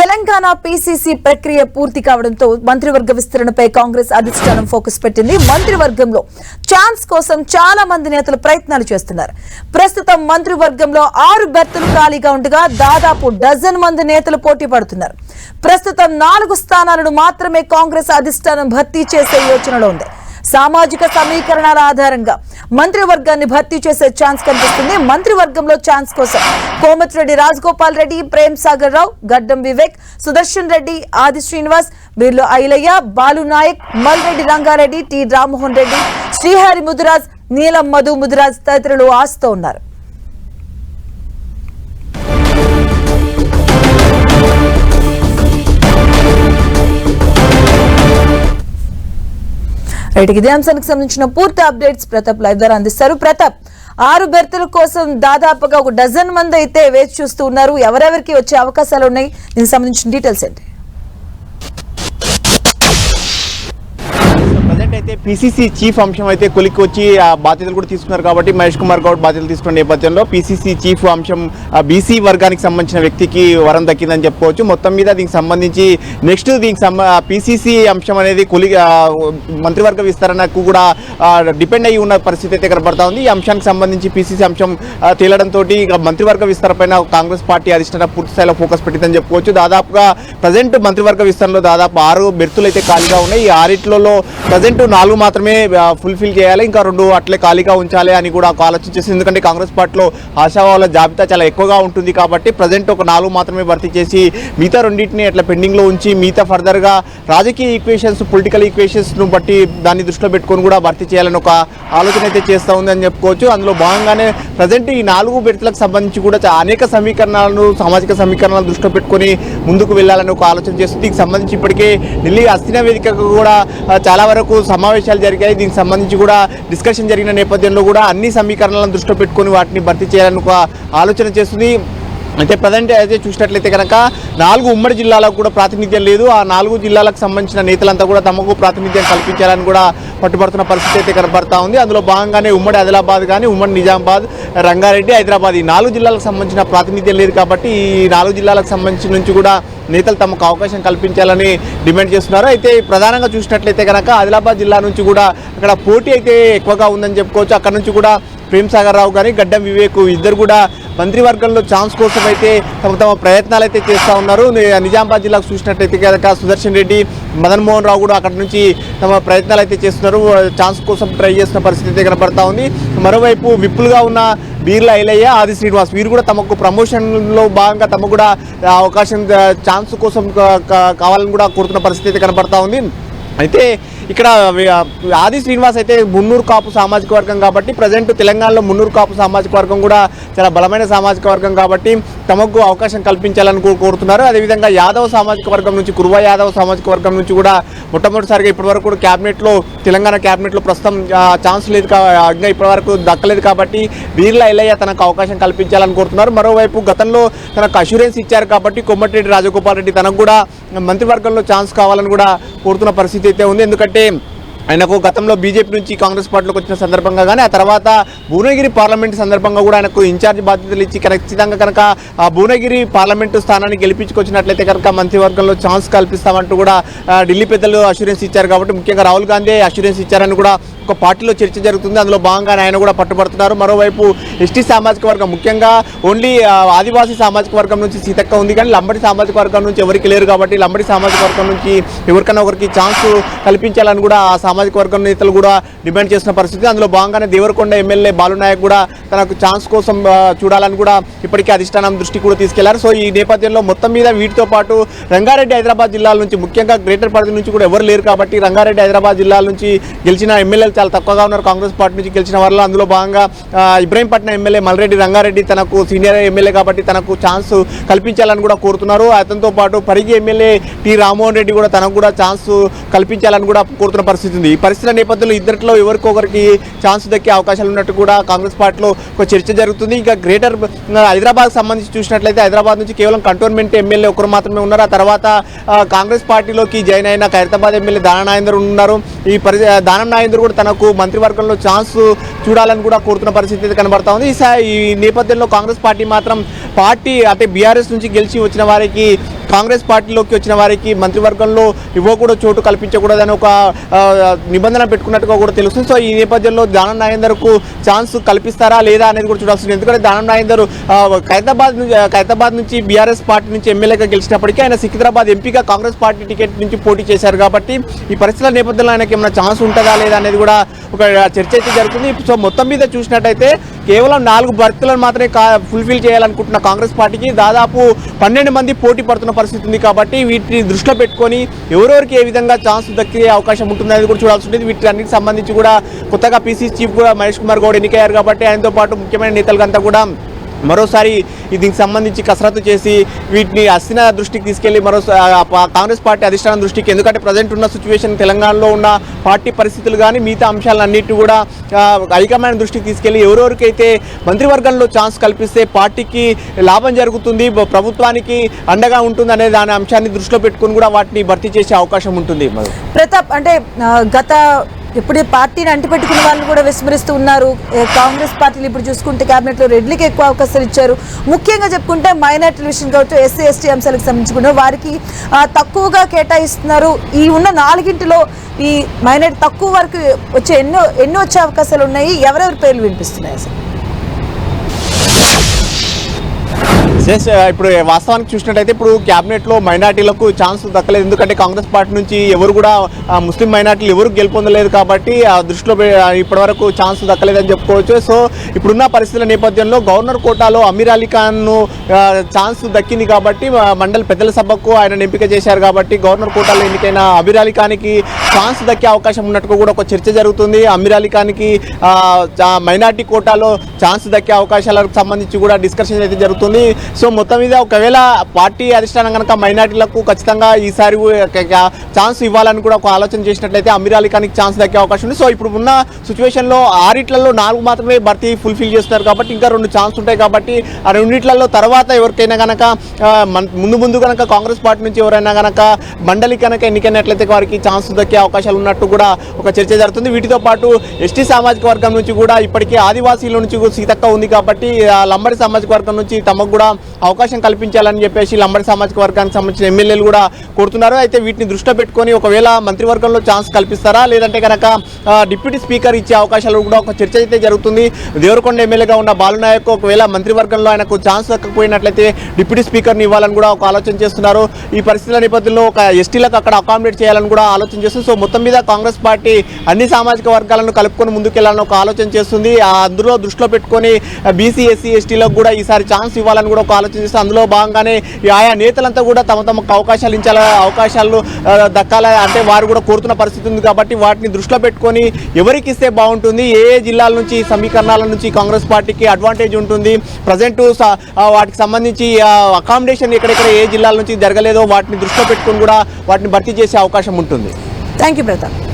Telangana PCC ప్రక్రియ పూర్తి కావడంతో మంత్రివర్గ విస్తరణపై కాంగ్రెస్ అధిష్టానం ఫోకస్ పెట్టింది. మంత్రివర్గంలో ఛాన్స్ కోసం చాలా మంది నేతలు ప్రయత్నాలు చేస్తున్నారు. ప్రస్తుతం మంత్రివర్గంలో ఆరు బెర్తులు ఖాళీగా ఉండగా దాదాపు డజన్ మంది నేతలు పోటీ పడుతున్నారు. ప్రస్తుతం నాలుగు స్థానాలను మాత్రమే కాంగ్రెస్ అధిష్టానం భర్తీ చేసే యోచనలో ఉంది. సామాజిక సమీకరణాల ఆధారంగా మంత్రివర్గాన్ని భర్తీ చేసే ఛాన్స్ కనిపిస్తుంది. మంత్రివర్గంలో ఛాన్స్ కోసం కోమటిరెడ్డి రాజగోపాల్ రెడ్డి ప్రేమ్ సాగర్ రావు గడ్డం వివేక్ సుదర్శన్ రెడ్డి ఆది శ్రీనివాస్ వీరిలో ఐలయ్య బాలు నాయక్ మల్రెడ్డి రంగారెడ్డి టి రామ్మోహన్ రెడ్డి శ్రీహరి ముదిరాజ్ నీలం మధు ముదిరాజ్ తదితరులు ఆశతో ఉన్నారు. రైట్ ఇదే అంశానికి సంబంధించిన పూర్తి అప్డేట్స్ ప్రతాప్ లైవ్ ద్వారా అందిస్తారు. ప్రతాప్ ఆరు బెర్తుల కోసం దాదాపుగా ఒక డజన్ మంది అయితే వేచి చూస్తూ ఉన్నారు. ఎవరెవరికి వచ్చే అవకాశాలు ఉన్నాయి? దీనికి సంబంధించిన డీటెయిల్స్ ఏంటి? అయితే పిసిసి చీఫ్ అంశం అయితే కొలిక్కి వచ్చి ఆ బాధ్యతలు కూడా తీసుకున్నారు కాబట్టి మహేష్ కుమార్ గౌడ్ బాధ్యతలు తీసుకున్న నేపథ్యంలో పిసిసి చీఫ్ అంశం బీసీ వర్గానికి సంబంధించిన వ్యక్తికి వరం దక్కిందని చెప్పుకోవచ్చు. మొత్తం మీద దీనికి సంబంధించి నెక్స్ట్ దీనికి సంబ పిసిసి అంశం అనేది కొలి మంత్రివర్గ విస్తరణకు కూడా డిపెండ్ అయి ఉన్న పరిస్థితి అయితే కనబడతా ఉంది. ఈ అంశానికి సంబంధించి పిసిసి అంశం తేలడంతో మంత్రివర్గ విస్తరణపైన కాంగ్రెస్ పార్టీ అధిష్టాన పూర్తి స్థాయిలో ఫోకస్ పెట్టిందని చెప్పుకోవచ్చు. దాదాపుగా ప్రజెంట్ మంత్రివర్గ విస్తరణలో దాదాపు ఆరు బెర్తులు అయితే ఖాళీగా ఉన్నాయి. ఈ ఆరిట్లలో ప్రజెంట్ నాలుగు మాత్రమే ఫుల్ఫిల్ చేయాలి. ఇంకా రెండు అట్లే ఖాళీగా ఉంచాలి అని కూడా ఒక ఆలోచన చేసింది ఎందుకంటే కాంగ్రెస్ పార్టీలో ఆశావాల జాబితా చాలా ఎక్కువగా ఉంటుంది కాబట్టి ప్రజెంట్ ఒక నాలుగు మాత్రమే భర్తీ చేసి మిగతా రెండింటిని అట్లా పెండింగ్లో ఉంచి మిగతా ఫర్దర్గా రాజకీయ ఈక్వేషన్స్ పొలిటికల్ ఈక్వేషన్స్ను బట్టి దాన్ని దృష్టిలో పెట్టుకొని కూడా భర్తీ చేయాలని ఒక ఆలోచన అయితే చేస్తూ ఉంది అని చెప్పుకోవచ్చు. అందులో భాగంగానే ప్రజెంట్ ఈ నాలుగు బెర్తులకు సంబంధించి కూడా అనేక సమీకరణాలను సామాజిక సమీకరణాలను దృష్టిలో పెట్టుకొని ముందుకు వెళ్ళాలని ఒక ఆలోచన చేస్తుంది. దీనికి సంబంధించి ఇప్పటికే ఢిల్లీ అస్థిన వేదికకు కూడా చాలా వరకు సమావేశాలు జరిగాయి. దీనికి సంబంధించి కూడా డిస్కషన్ జరిగిన నేపథ్యంలో కూడా అన్ని సమీకరణలను దృష్టిలో పెట్టుకొని వాటిని భర్తీ చేయాలని ఒక ఆలోచన చేస్తుంది. అయితే ప్రజెంట్ అయితే చూసినట్లయితే కనుక నాలుగు ఉమ్మడి జిల్లాలకు కూడా ప్రాతినిధ్యం లేదు. ఆ నాలుగు జిల్లాలకు సంబంధించిన నేతలంతా కూడా తమకు ప్రాతినిధ్యం కల్పించాలని కూడా పట్టుబడుతున్న పరిస్థితి అయితే కనబడతా ఉంది. అందులో భాగంగానే ఉమ్మడి ఆదిలాబాద్ కానీ ఉమ్మడి నిజామాబాద్ రంగారెడ్డి హైదరాబాద్ ఈ నాలుగు జిల్లాలకు సంబంధించిన ప్రాతినిధ్యం లేదు కాబట్టి ఈ నాలుగు జిల్లాలకు సంబంధించి నుంచి కూడా నేతలు తమకు అవకాశం కల్పించాలని డిమాండ్ చేస్తున్నారు. అయితే ప్రధానంగా చూసినట్లయితే కనుక ఆదిలాబాద్ జిల్లా నుంచి కూడా అక్కడ పోటీ అయితే ఎక్కువగా ఉందని చెప్పుకోవచ్చు. అక్కడ నుంచి కూడా ప్రేమ్ సాగర్ రావు కానీ గడ్డం వివేక్ ఇద్దరు కూడా మంత్రివర్గంలో ఛాన్స్ కోసం అయితే తమ తమ ప్రయత్నాలు అయితే చేస్తూ ఉన్నారు. నిజామాబాద్ జిల్లాకు చూసినట్టయితే కనుక సుదర్శన్ రెడ్డి మదన్ మోహన్ రావు కూడా అక్కడ నుంచి తమ ప్రయత్నాలు అయితే చేస్తున్నారు ఛాన్స్ కోసం ట్రై చేస్తున్న పరిస్థితి అయితే కనబడతా ఉంది. మరోవైపు విప్పులుగా ఉన్న బీర్ల ఐలయ్య ఆది శ్రీనివాస్ వీరు కూడా తమకు ప్రమోషన్లో భాగంగా తమకు కూడా అవకాశం ఛాన్స్ కోసం కావాలని కూడా కోరుతున్న పరిస్థితి అయితే కనబడతా ఉంది. అయితే ఇక్కడ ఆది శ్రీనివాస్ అయితే మున్నూరు కాపు సామాజిక వర్గం కాబట్టి ప్రజెంట్ తెలంగాణలో మున్నూరు కాపు సామాజిక వర్గం కూడా చాలా బలమైన సామాజిక వర్గం కాబట్టి తమకు అవకాశం కల్పించాలని కోరుతున్నారు. అదేవిధంగా యాదవ్ సామాజిక వర్గం నుంచి కురువ యాదవ్ సామాజిక వర్గం నుంచి కూడా మొట్టమొదటిసారిగా ఇప్పటివరకు కూడా క్యాబినెట్లో తెలంగాణ క్యాబినెట్లో ప్రస్తుతం ఛాన్స్ లేదు ఇంకా ఇప్పటివరకు దక్కలేదు కాబట్టి వీర్ల ఎల్లయ్య తనకు అవకాశం కల్పించాలని కోరుతున్నారు. మరోవైపు గతంలో తనకు అష్యూరెన్స్ ఇచ్చారు కాబట్టి కొమ్మటిరెడ్డి రాజగోపాల్ రెడ్డి తనకు కూడా మంత్రివర్గంలో ఛాన్స్ కావాలని కూడా కోరుతున్న పరిస్థితి అయితే ఉంది. ఎందుకంటే ఆయనకు గతంలో బీజేపీ నుంచి కాంగ్రెస్ పార్టీలోకి వచ్చిన సందర్భంగా కానీ ఆ తర్వాత భువనగిరి పార్లమెంట్ సందర్భంగా కూడా ఆయనకు ఇన్ఛార్జ్ బాధ్యతలు ఇచ్చి ఖచ్చితంగా కనుక ఆ భువనగిరి పార్లమెంటు స్థానాన్ని గెలిపించుకొచ్చినట్లయితే కనుక మంత్రివర్గంలో ఛాన్స్ కల్పిస్తామంటూ కూడా ఢిల్లీ పెద్దలు అష్యూరెన్స్ ఇచ్చారు కాబట్టి ముఖ్యంగా రాహుల్ గాంధీ అష్యూరెన్స్ ఇచ్చారని కూడా ఒక పార్టీలో చర్చ జరుగుతుంది. అందులో భాగంగానే ఆయన కూడా పట్టుబడుతున్నారు. మరోవైపు ఎస్టీ సామాజిక వర్గం ముఖ్యంగా ఓన్లీ ఆదివాసీ సామాజిక వర్గం నుంచి సీతక్క ఉంది కానీ లంబడి సామాజిక వర్గం నుంచి ఎవరికి లేరు కాబట్టి లంబడి సామాజిక వర్గం నుంచి ఎవరికైనా ఒకరికి ఛాన్స్ కల్పించాలని కూడా ఆ సామాజిక వర్గం నేతలు కూడా డిమాండ్ చేసిన పరిస్థితి. అందులో భాగంగానే దేవరకొండ ఎమ్మెల్యే బాలునాయక్ కూడా తనకు ఛాన్స్ కోసం చూడాలని కూడా ఇప్పటికే అధిష్టానం దృష్టి కూడా తీసుకెళ్ళారు. సో ఈ నేపథ్యంలో మొత్తం మీద వీటితో పాటు రంగారెడ్డి హైదరాబాద్ జిల్లాల నుంచి ముఖ్యంగా గ్రేటర్ పరిధి నుంచి కూడా ఎవరు లేరు కాబట్టి రంగారెడ్డి హైదరాబాద్ జిల్లాల నుంచి గెలిచిన ఎమ్మెల్యేలు చాలా తక్కువగా ఉన్నారు. కాంగ్రెస్ పార్టీ నుంచి గెలిచిన వారిలో అందులో భాగంగా ఇబ్రాహీంపట్నం ఇబ్రహీంపట్నం ఎమ్మెల్యే మల్రెడ్డి రంగారెడ్డి తనకు సీనియర్ ఎమ్మెల్యే కాబట్టి తనకు ఛాన్స్ కల్పించాలని కూడా కోరుతున్నారు. అతనితో పాటు పరిగి ఎమ్మెల్యే టి రామ్మోహన్ రెడ్డి కూడా తనకు కూడా ఛాన్స్ కల్పించాలని కూడా కోరుతున్న పరిస్థితి ఉంది ఈ పరిస్థితుల నేపథ్యంలో ఇద్దరిలో ఎవరికొకరికి ఛాన్స్ దక్కే అవకాశాలు ఉన్నట్టు కూడా కాంగ్రెస్ పార్టీలో ఒక చర్చ జరుగుతుంది. ఇంకా గ్రేటర్ హైదరాబాద్ సంబంధించి చూసినట్లయితే హైదరాబాద్ నుంచి కేవలం కంటోన్మెంట్ ఎమ్మెల్యే ఒకరు మాత్రమే ఉన్నారు. ఆ తర్వాత కాంగ్రెస్ పార్టీలోకి జాయిన్ అయిన ఖైరతాబాద్ ఎమ్మెల్యే దానం నాయందర్ ఉన్నారు. ఈ పరి దానం నాయందర్ కూడా తనకు మంత్రివర్గంలో ఛాన్స్ చూడాలని కూడా కోరుతున్న పరిస్థితి అయితే కనబడతా ఉంది. ఈ నేపథ్యంలో కాంగ్రెస్ పార్టీ మాత్రం పార్టీ అంటే బీఆర్ఎస్ నుంచి గెలిచి వచ్చిన వారికి కాంగ్రెస్ పార్టీలోకి వచ్చిన వారికి మంత్రివర్గంలో ఇవ్వకూడదు చోటు కల్పించకూడదని ఒక నిబంధన పెట్టుకున్నట్టుగా కూడా తెలుస్తుంది. సో ఈ నేపథ్యంలో దానం నాగేందర్కు ఛాన్స్ కల్పిస్తారా లేదా అనేది కూడా చూడాల్సింది. ఎందుకంటే దానం నాగేందర్ ఆ, ఖైరతాబాద్ నుంచి నుంచి బీఆర్ఎస్ పార్టీ నుంచి ఎమ్మెల్యేగా గెలిచినప్పటికీ ఆయన సికింద్రాబాద్ ఎంపీగా కాంగ్రెస్ పార్టీ టికెట్ నుంచి పోటీ చేశారు కాబట్టి ఈ పరిస్థితుల నేపథ్యంలో ఆయనకి ఏమైనా ఛాన్స్ ఉంటుందా లేదా అనేది కూడా ఒక చర్చ అయితే జరుగుతుంది. సో మొత్తం మీద చూసినట్టయితే కేవలం నాలుగు భర్తలను మాత్రమే ఫుల్ఫిల్ చేయాలనుకుంటున్న కాంగ్రెస్ పార్టీకి దాదాపు పన్నెండు మంది పోటీ పడుతున్న పరిస్థితి ఉంది కాబట్టి వీటిని దృష్టిలో పెట్టుకొని ఎవరెవరికి ఏ విధంగా ఛాన్స్ దక్కే అవకాశం ఉంటుందనేది కూడా చూడాల్సి ఉంటుంది. వీటి సంబంధించి కూడా కొత్తగా పీసీ చీఫ్ కూడా మహేష్ కుమార్ గౌడ్ ఎన్నికయ్యారు కాబట్టి ఆయనతో పాటు ముఖ్యమైన నేతలంతా కూడా మరోసారి దీనికి సంబంధించి కసరత్తు చేసి వీటిని అస్థిన దృష్టికి తీసుకెళ్ళి మరో కాంగ్రెస్ పార్టీ అధిష్టానం దృష్టికి ఎందుకంటే ప్రజెంట్ ఉన్న సిచ్యువేషన్ తెలంగాణలో ఉన్న పార్టీ పరిస్థితులు కానీ మిగతా అంశాలన్నిటి కూడా హైకమాండ్ దృష్టికి తీసుకెళ్ళి ఎవరెవరికైతే మంత్రివర్గంలో ఛాన్స్ కల్పిస్తే పార్టీకి లాభం జరుగుతుంది ప్రభుత్వానికి అండగా ఉంటుంది అనే దాని అంశాన్ని దృష్టిలో పెట్టుకుని కూడా వాటిని భర్తీ చేసే అవకాశం ఉంటుంది ప్రతాప్ అంటే గత ఇప్పుడు పార్టీని అంటిపెట్టుకున్న వాళ్ళు కూడా విస్మరిస్తూ ఉన్నారు. కాంగ్రెస్ పార్టీలు ఇప్పుడు చూసుకుంటే క్యాబినెట్లో రెడ్లకి ఎక్కువ అవకాశాలు ఇచ్చారు. ముఖ్యంగా చెప్పుకుంటే మైనార్టీల విషయం కావచ్చు ఎస్సీ ఎస్టీ అంశాలకు సంబంధించుకుంటే వారికి తక్కువగా కేటాయిస్తున్నారు. ఈ ఉన్న నాలుగింటిలో ఈ మైనార్టీ తక్కువ వరకు వచ్చే ఎన్నో ఎన్నో వచ్చే అవకాశాలు ఉన్నాయి. ఎవరెవరి పేర్లు వినిపిస్తున్నాయి అసలు? జస్ట్ uh, ఇప్పుడు వాస్తవానికి చూసినట్టయితే ఇప్పుడు క్యాబినెట్లో మైనార్టీలకు ఛాన్స్ దక్కలేదు. ఎందుకంటే కాంగ్రెస్ పార్టీ నుంచి ఎవరు కూడా ముస్లిం మైనార్టీలు ఎవరు గెలుపొందలేదు కాబట్టి ఆ దృష్టిలో ఇప్పటివరకు ఛాన్స్ దక్కలేదని చెప్పుకోవచ్చు. సో ఇప్పుడున్న పరిస్థితుల నేపథ్యంలో గవర్నర్ కోటాలో అమీర్ అలీ ఖాన్ను ఛాన్స్ దక్కింది కాబట్టి మండలి పెద్దల సభకు ఆయన ఎంపిక చేశారు కాబట్టి గవర్నర్ కోటాలో ఎన్నికైన అమీర్ అలీ ఖాన్కి ఛాన్స్ దక్కే అవకాశం ఉన్నట్టుగా కూడా ఒక చర్చ జరుగుతుంది. అమీర్ అలీ ఖాన్కి చా- మైనార్టీ కోటాలో ఛాన్స్ దక్కే అవకాశాలకు సంబంధించి కూడా డిస్కషన్ అయితే జరుగుతుంది. సో మొత్తం మీద ఒకవేళ పార్టీ అధిష్టానం కనుక మైనార్టీలకు ఖచ్చితంగా ఈసారి ఛాన్స్ ఇవ్వాలని కూడా ఒక ఆలోచన చేసినట్లయితే అమీర్ అలీ ఛాన్స్ దక్కే అవకాశం ఉంది. సో ఇప్పుడు ఉన్న సిచ్యువేషన్లో ఆరిట్లలో నాలుగు మాత్రమే భర్తీ ఫుల్ఫిల్ చేస్తున్నారు కాబట్టి ఇంకా రెండు ఛాన్స్ ఉంటాయి కాబట్టి ఆ రెండిట్లలో తర్వాత ఎవరికైనా కనుక ముందు ముందు కనుక కాంగ్రెస్ పార్టీ నుంచి ఎవరైనా కనుక మండలి కనుక ఎన్నికైనట్లయితే వారికి ఛాన్స్ దక్కే అవకాశాలు ఉన్నట్టు కూడా ఒక చర్చ జరుగుతుంది. వీటితో పాటు ఎస్టీ సామాజిక వర్గం నుంచి కూడా ఇప్పటికీ ఆదివాసీల నుంచి కూడా సీతక్క ఉంది కాబట్టి లంబడి సామాజిక వర్గం నుంచి తమకు కూడా అవకాశం కల్పించాలని చెప్పేసి లంబడి సామాజిక వర్గానికి సంబంధించిన ఎమ్మెల్యేలు కూడా కోరుతున్నారు. అయితే వీటిని దృష్టిలో పెట్టుకొని ఒకవేళ మంత్రివర్గంలో ఛాన్స్ కల్పిస్తారా? లేదంటే కనుక డిప్యూటీ స్పీకర్ ఇచ్చే అవకాశాలు కూడా ఒక చర్చ అయితే జరుగుతుంది. దేవరకొండ ఎమ్మెల్యేగా ఉన్న బాలునాయక్ ఒకవేళ మంత్రివర్గంలో ఆయనకు ఛాన్స్ దక్కకపోయినట్లయితే డిప్యూటీ స్పీకర్ని ఇవ్వాలని కూడా ఒక ఆలోచన చేస్తున్నారు. ఈ పరిస్థితుల నేపథ్యంలో ఒక ఎస్టీలకు అక్కడ అకామిడేట్ చేయాలని కూడా ఆలోచన చేస్తుంది. సో మొత్తం మీద కాంగ్రెస్ పార్టీ అన్ని సామాజిక వర్గాలను కలుపుకొని ముందుకెళ్ళాలని ఒక ఆలోచన చేస్తుంది. అందులో దృష్టిలో పెట్టుకొని బీసీ ఎస్సీ ఎస్టీలకు కూడా ఈసారి ఛాన్స్ ఇవ్వాలని కూడా వైపు ఆలోచన అందులో భాగంగానే ఆయా నేతలంతా కూడా తమ తమకు అవకాశాలు ఇచ్చాల అవకాశాలు దక్కాలా అంటే వారు కూడా కోరుతున్న పరిస్థితి ఉంది కాబట్టి వాటిని దృష్టిలో పెట్టుకొని ఎవరికి ఇస్తే బాగుంటుంది ఏ ఏ జిల్లాల నుంచి సమీకరణాల నుంచి కాంగ్రెస్ పార్టీకి అడ్వాంటేజ్ ఉంటుంది ప్రజెంట్ వాటికి సంబంధించి అకామిడేషన్ ఎక్కడెక్కడ ఏ జిల్లాల నుంచి జరగలేదో వాటిని దృష్టిలో పెట్టుకుని కూడా వాటిని భర్తీ చేసే అవకాశం ఉంటుంది. Thank you Pratap